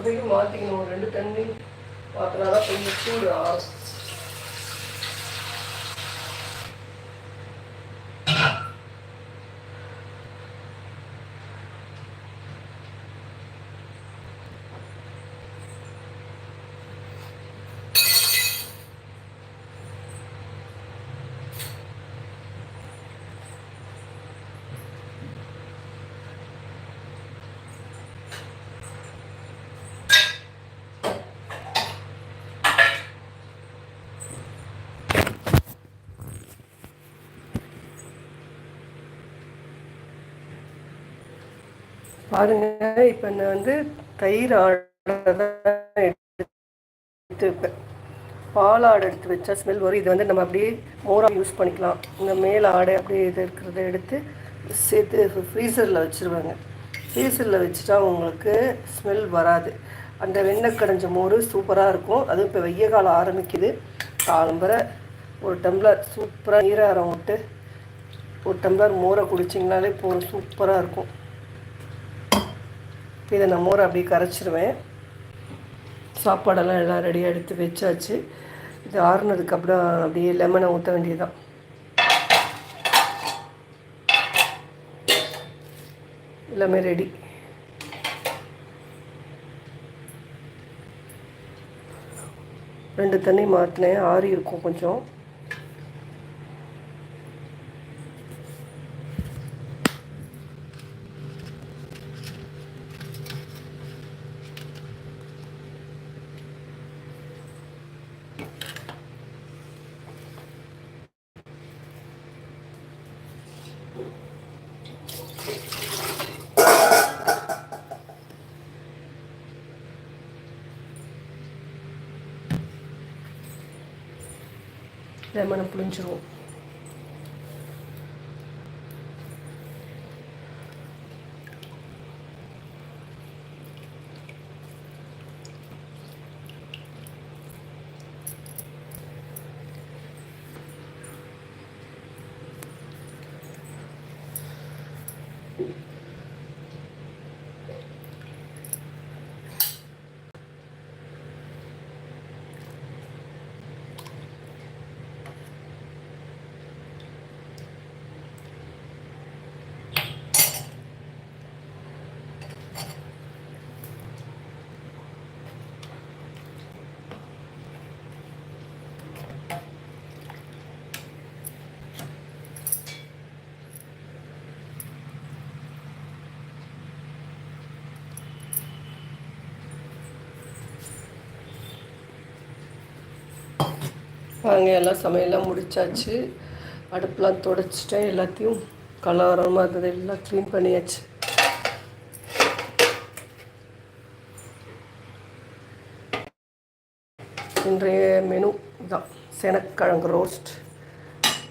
அப்போதைக்கு மாற்றிக்கணும் ஒரு ரெண்டு தண்ணி மாற்றினா தான் கொஞ்சம் சூடு ஆறும் பாருங்க இப்போ நான் வந்து தயிர் ஆடை தான் எடுத்து வைப்பேன் பால் ஆடை எடுத்து வச்சா ஸ்மெல் வரும். இது வந்து நம்ம அப்படியே மோராக யூஸ் பண்ணிக்கலாம். இந்த மேல் ஆடை அப்படியே இது இருக்கிறத எடுத்து சேர்த்து ஃப்ரீசரில் வச்சுருவாங்க. ஃப்ரீசரில் வச்சுட்டா உங்களுக்கு ஸ்மெல் வராது. அந்த வெண்ணெய் கடைஞ்ச மோர் சூப்பராக இருக்கும். அதுவும் இப்போ வெய்ய காலம் ஆரம்பிக்குது. காலம்பரை ஒரு டம்ளர் சூப்பராக நீராரம் விட்டு ஒரு டம்ளர் மோரை குடிச்சிங்கனாலே போகிற சூப்பராக இருக்கும். இதை நான் மோரை அப்படியே கரைச்சிருவேன். சாப்பாடெல்லாம் எல்லாம் ரெடியாக எடுத்து வச்சாச்சு. இது ஆறுனதுக்கப்புறம் அப்படியே லெமனை ஊற்ற வேண்டியதுதான். எல்லாமே ரெடி ரெண்டு தண்ணி மாற்றினேன் ஆறி இருக்கும் கொஞ்சம். லெமனை புளிஞ்சிருவோம் வாங்க எல்லாம் சமையல்லாம் முடிச்சாச்சு. அடுப்பெலாம் துடைச்சிட்டேன். எல்லாத்தையும் கலவரமாக இருந்தது. எல்லாம் க்ளீன் பண்ணியாச்சு. இன்றைய மெனு தான். செனக்கிழங்கு ரோஸ்ட்